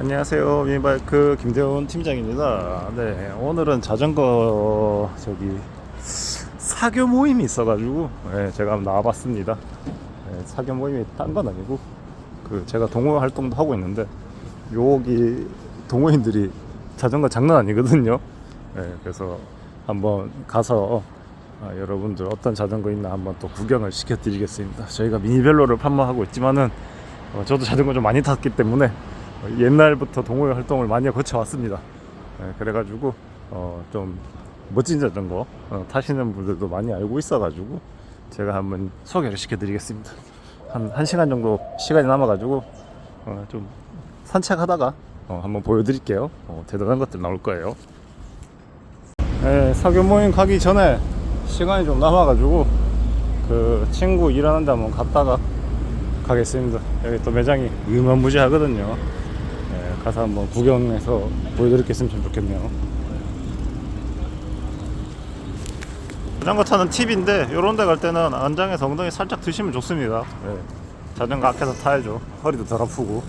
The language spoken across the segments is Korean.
안녕하세요. 미니바이크 김대훈 팀장입니다. 네, 오늘은 자전거 저기 사교 모임이 있어가지고 네, 제가 한번 나와봤습니다. 네, 사교 모임이 딴 건 아니고 그 제가 동호회 활동도 하고 있는데 여기 동호인들이 자전거 장난 아니거든요. 네, 그래서 한번 가서 아, 여러분들 어떤 자전거 있나 한번 또 구경을 시켜드리겠습니다. 저희가 미니벨로를 판매하고 있지만은 어, 저도 자전거 좀 많이 탔기 때문에 어, 옛날부터 동호회 활동을 많이 거쳐왔습니다. 네, 그래가지고 어, 좀 멋진 자전거 어, 타시는 분들도 많이 알고 있어가지고 제가 한번 소개를 시켜드리겠습니다. 한 1시간 정도 시간이 남아가지고 어, 좀 산책하다가 어, 한번 보여드릴게요. 어, 대단한 것들 나올 거예요. 네, 사교 모임 가기 전에 시간이 좀 남아가지고 그 친구 일하는 데 한번 갔다가 가겠습니다. 여기 또 매장이 유만무지하거든요. 네, 가서 한번 구경해서 보여드릴 게 있으면 참 좋겠네요. 자전거 타는 팁인데 이런 데 갈 때는 안장에서 엉덩이 살짝 드시면 좋습니다. 네, 자전거 앞에서 타야죠. 허리도 덜 아프고.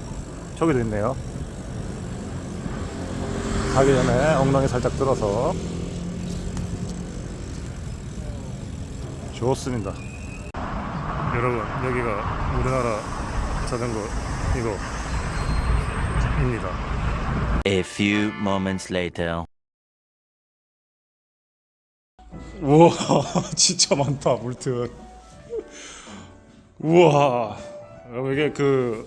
저기도 있네요. 가기 전에 엉덩이 살짝 들어서 좋습니다. 여러분 여기가 우리나라 자전거 이거 입니다. A few moments later. 우와 진짜 많다 물트. 우와 여러분 이게 그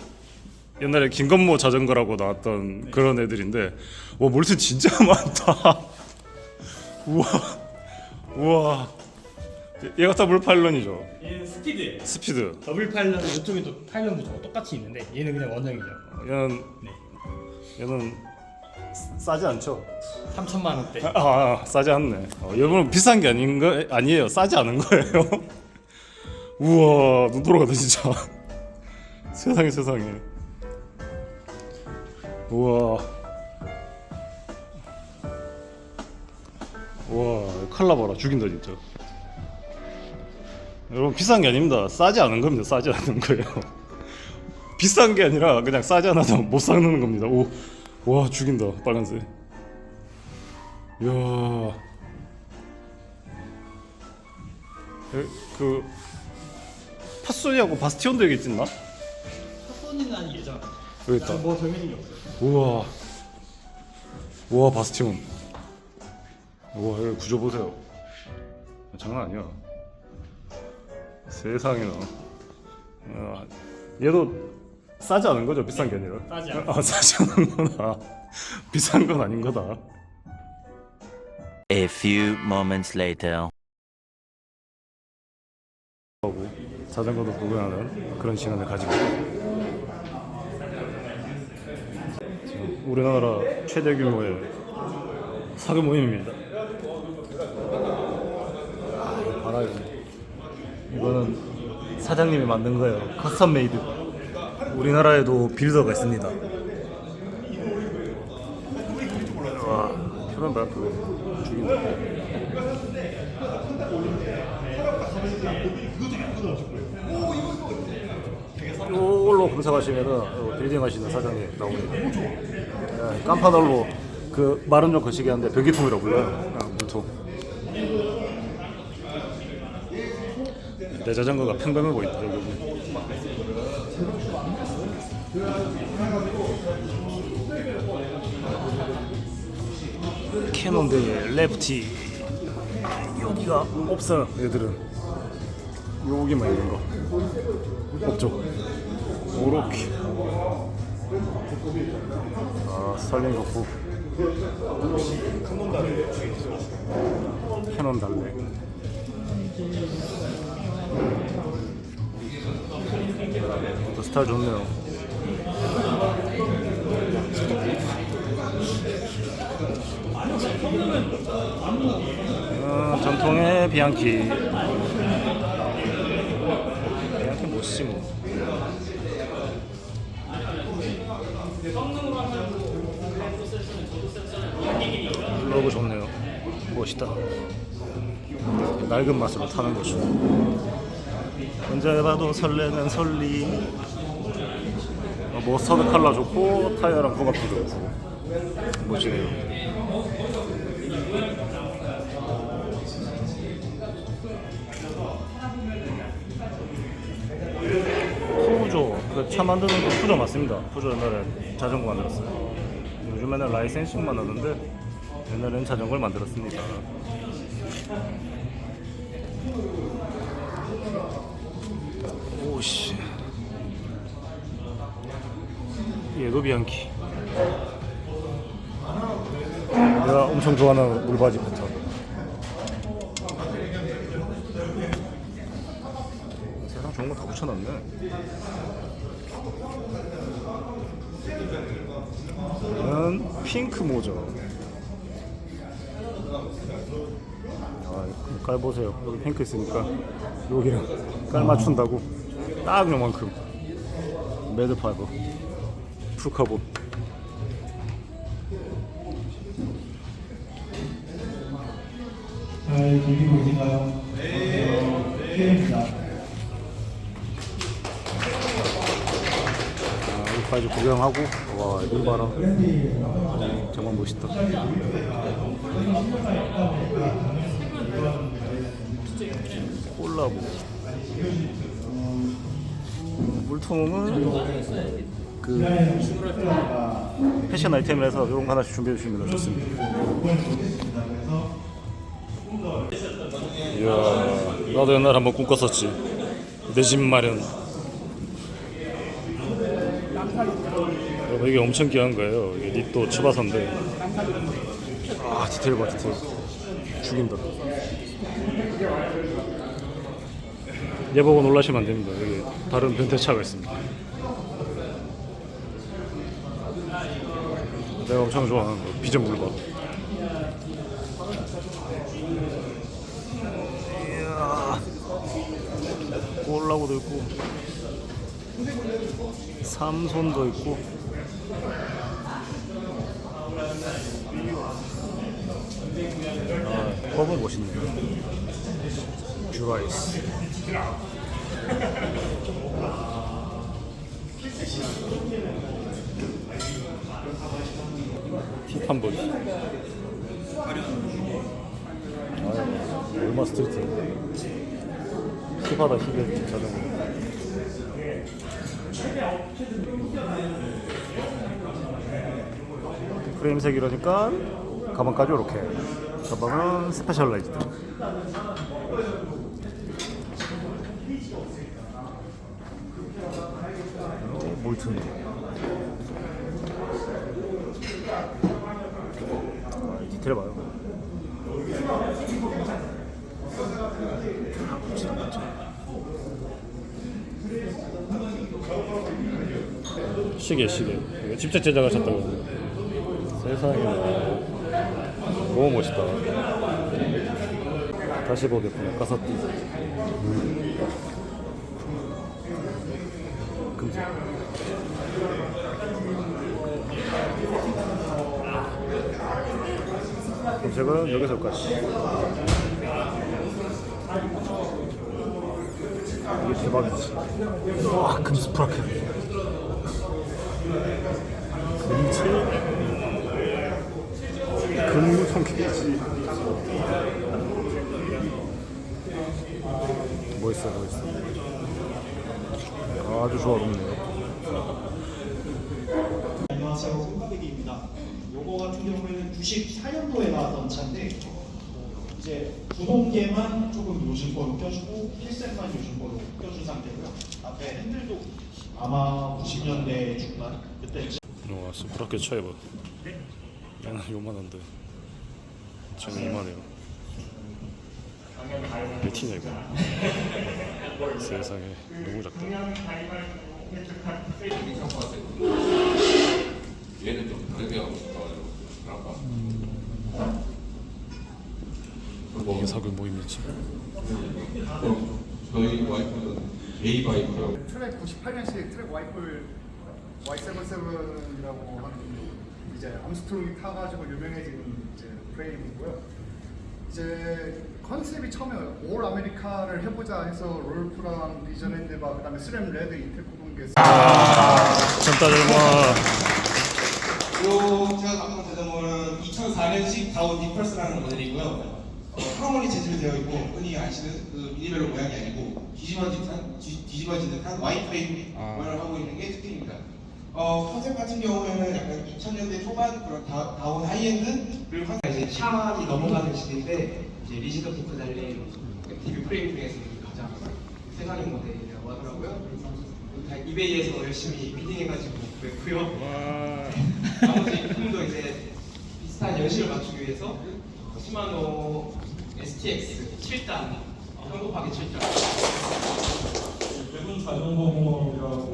옛날에 김건모 자전거라고 나왔던 그런 애들인데 와 물트 진짜 많다. 우와 우와 얘가 다 물파일런이죠. 얘는 스피드예요. 스피드. 더블 파일럿은 이쪽에도 파일럿도 저거 똑같이 있는데 얘는 그냥 원형이죠. 얘는 네. 얘는 싸지 않죠? 3천만 원대. 아, 아 싸지 않네. 어, 여러분 비싼 게 아닌 거 아니에요. 싸지 않은 거예요. 우와 눈 돌아가다 진짜. 세상에 세상에. 우와. 우와 칼라 봐라 죽인다 진짜. 여러분 비싼 게 아닙니다. 싸지 않은 겁니다. 싸지 않은 거예요. 비싼 게 아니라 그냥 싸지 않아서 못 사는 겁니다. 오, 와 죽인다 빨간색. 이야, 에, 그 파소니하고 바스티온도 여기 있나? 사건이는 한 예전. 여기 있다. 뭐 정해진 게 없어요. 우와, 우와 바스티온. 우와 여기 구조 보세요. 장난 아니야. 세상에나. 아, 얘도 싸지 않은 거죠? 비싼 게 아니라. 싸지 아 싸지 않은 거다. 비싼 건 아닌 거다. A few moments later. 하고 자전거도 구경하는 그런 시간을 가지고 지금 우리나라 최대 규모의 사교 모임입니다. 아, 이거 봐라요. 이거는 사장님이 만든 거예요. 커스텀 메이드. 우리나라에도 빌더가 있습니다. 와, 봐, 그거 죽인다. 이걸로 검색하시면은 어, 빌딩 하시는 사장님 나옵니다. 예, 깜파널로 그 말은 좀 거시기 한데 변기통이라고 불러요. 아, 물통. 내 자전거가 평범해 보인다. 여기. 캐논들 레프티 여기가 없어요. 얘들은 여기만 있는 거. 없죠. 오로키. 아, 스탈린 덕후. 캐논 달래. 또 스타일 좋네요. 어, 전통의 비앙키. 비앙키 멋있지 뭐. 러브 좋네요. 멋있다. 낡은 맛으로 타는 거죠. 언제 봐도 설레는 설리. 머스터드 컬러 좋고 타이어랑 부가티도 좋고 멋지네요. 푸조 그 차 만드는 거 푸조 맞습니다. 푸조 옛날에 자전거 만들었어요. 요즘에는 라이센싱만 하던데 옛날에는 자전거를 만들었습니다. 오씨 얘도 비앙키. 내가 엄청 좋아하는 물바지 패턴 세상 좋은 거 다 붙여놨네. 얘는 핑크 모자. 아, 깔 보세요. 여기 핑크 있으니까 여기랑 깔 맞춘다고. 딱 요만큼. 매드 파이버, 풀카본. 잘 들리고 계신가요? 네. K입니다. 아, 여기까지 구경하고 와, 물 봐라. 정말 멋있다. 콜라보. 물통은 그 패션 아이템에서 이런 거 하나씩 준비해 주시면 좋습니다. 이야, 나도 옛날 한번 꿈꿨었지. 내 집 마련. 여러분 이게 엄청 귀한 거예요. 이게 니또 치바선데. 아 디테일 봐 디테일. 죽인다. 얘 보고 놀라시면 안 됩니다. 여기 다른 변태 차가 있습니다. 내가 엄청 좋아하는 거 비전. 이야. 꼴라고도 있고 삼손도 있고 아, 컵은 멋있네요 듀라이스 티탄보이 아, 얼마 스트리트. 힙하다 힙해 자전거. 프레임색 이러니까 가방까지 이렇게. 가방은 스페셜라이즈드. 어, 몰튼 아, 디테일 봐요. 시계 시계. 이거 직접 제작하셨다고. 세상에. 너무 멋있다. 다시 보겠구나. 까사띠. 금색 금색은 여기서 까지 이게 대박이지. 와 금스 프라켓. 금치 근무 성격이지. 멋있어 멋있어 아주 조화롭네요. 안녕하세요. 손가백입니다. 요거 같은 경우에는 94년도에 나왔던 차인데 이제 구동계만 조금 요즘 거로 껴주고 힐셋만 요즘 거로 껴준 상태고요. 앞에 핸들도 아마 90년대 중반 그때 와 스프라켓 차이봐 얘는 요만한데. 쟤는 이만해요. 몇 티냐 이거. 세상에. 너무 작다 얘는 좀 다르게 하고 싶어가지고 그럴까? 이게 사글 모임이지 저희 와이프는 A 바이크라고 트랙 98년식 트랙 와이플 Y77이라고 하는 이제 암스트롱이 타가지고 유명해진 이제 프레임이고요. 이제 컨셉이 처음에 올 아메리카를 해보자 해서 롤프랑 비전핸드바 그다음에 스램 레드 이테크 공개 보여드리겠습니다. 전따 젊어. 요 제가 갖고 온 자전거는 2004년식 다운 디펄스라는 모델이고요. 어, 크로멀리 재질로 되어 있고 흔히 아시는 그 미니벨로 모양이 아니고 뒤집어진 듯한 뒤- 뒤집어진 듯한 와이 프레임 모양을 하고 있는 게 특징입니다. 어, 컨셉 같은 경우에는 약간 2000년대 초반 그런 다, 다운 하이엔드를 컨셉 이제 샤이 넘어가는 시대인데 이제 리지더 토크 달린 TV 프레임 중에서 가장 세상의 모델이라고 하더라고요. 다 이베이에서 열심히 비딩해가지고 구했고요. 나머지 품도 이제 비슷한 연식을 맞추기 위해서 어, 시마노 STX 7단 현고파기 7단 외국 자전거 공업이라고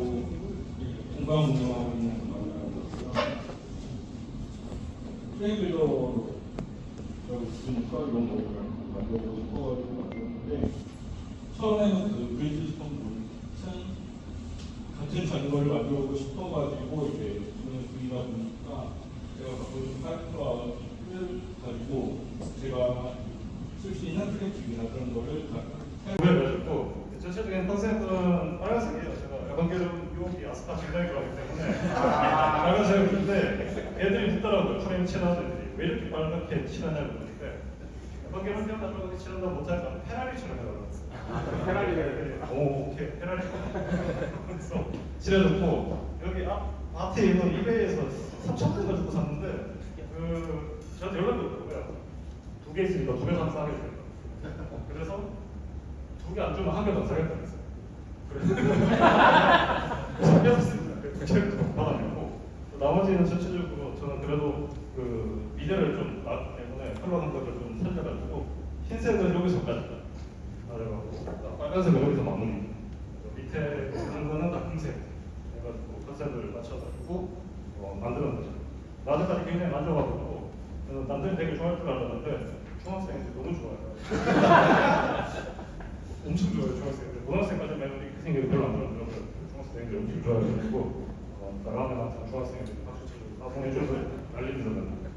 공감 운영하고 있는 거고요. 프레임빌더라고 있으니까 이런 거 만들고 싶어가지고 만들었는데 처음에는 그 브리지 스톤 같은 같은 자전거를 만들고 싶어가지고 이제 이런 분이다 보니까 제가 갖고 있는 파이프를 가지고 제가 쓸수 있는 프레임이나 그런 거를 다 그래가지고 전체적인 컨셉은 빨간색이에요. 제가 야광계름 유혹이 아스파 굉장히 좋아하기 때문에. 빨간색인데 애들이 묻더라고요. 프레임 칠하는 애들이. 왜 이렇게 빨갛게 칠하냐고 그러니까 야광계름 때문에 빨갛게 칠한다 못하니까 페라리처럼 해달라고 페라리가 오 오케이. 페라리 그래서 칠해줬고 여기 앞 앞에 있는 이베이에서 3천 원 가지고 샀는데 그 저한테 연락이 오더라고요. 두 개 있으니까 두개 사면 싸게 줘요. 그래서 두 개 안 주면 한 개도 안 사겠다. 그래서 뺏었습니다. 그 책을 좀 받아내고 나머지는 전체적으로 저는 그래도 그 미래를 좀 나기 때문에 컬러한 거를 좀 살려가지고 흰색은 여기서까지 맞아가지고 빨간색은 여기서 마무리. 밑에 한 거는 다 금색 해가지고 컨셉을 맞춰가지고 어, 거죠. 나중까지 굉장히 만져가지고 남들이 되게 좋아할 줄 알았는데 중학생들이 너무 좋아해요. 엄청 좋아요 중학생들. 고등학생까지 그 생각이 별로 안 들었는데 중학생들이 엄청 좋아해가지고 어, 나가면 항상 중학생들이 박수 치고 나봉해줘서 난리 났는데